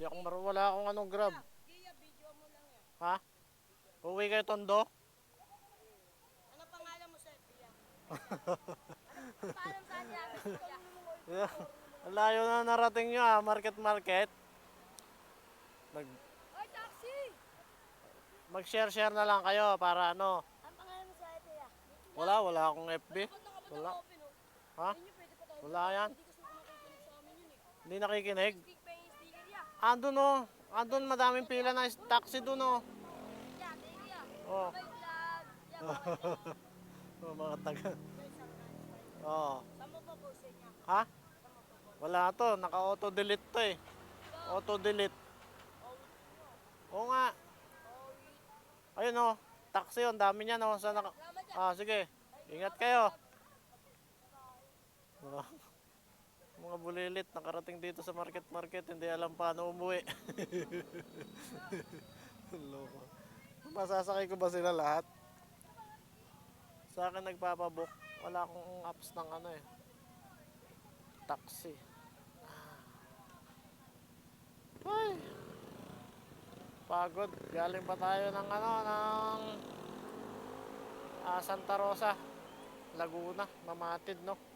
Hindi ako mar wala akong anong grab. Gia, video mo lang yan. Ha? Uwi kayo tondo? Ano pangalan mo sa Gia? Paalam sa niya. Ang layo na narating nyo ah, market market. Mag Oy, taxi! mag-share share na lang kayo para ano. Ang pangalan mo sa Kuya? Wala, wala akong FB. Wala. Oh. Ha? Wala yan. Hindi eh. Hindi nakikinig. Andun oh. Andun madaming pila ng taxi dun oh. You. Oh. Bye. oh mga taga. Oh. Ha? Wala to, naka-auto delete to eh. Auto delete. Oo nga. Ayun oh. Taxi yun, dami niyan oh. Sa naka... Ah, sige. Ingat kayo. Mga, mga bulilit nakarating dito sa market market, hindi alam paano umuwi. Loko. Masasakay ko ba sila lahat? Sa akin nagpapabook. Wala akong apps ng ano eh. Taxi. Ay. Pagod. Galing pa tayo ng ano, ng ah, Santa Rosa. Laguna. Mamatid, no?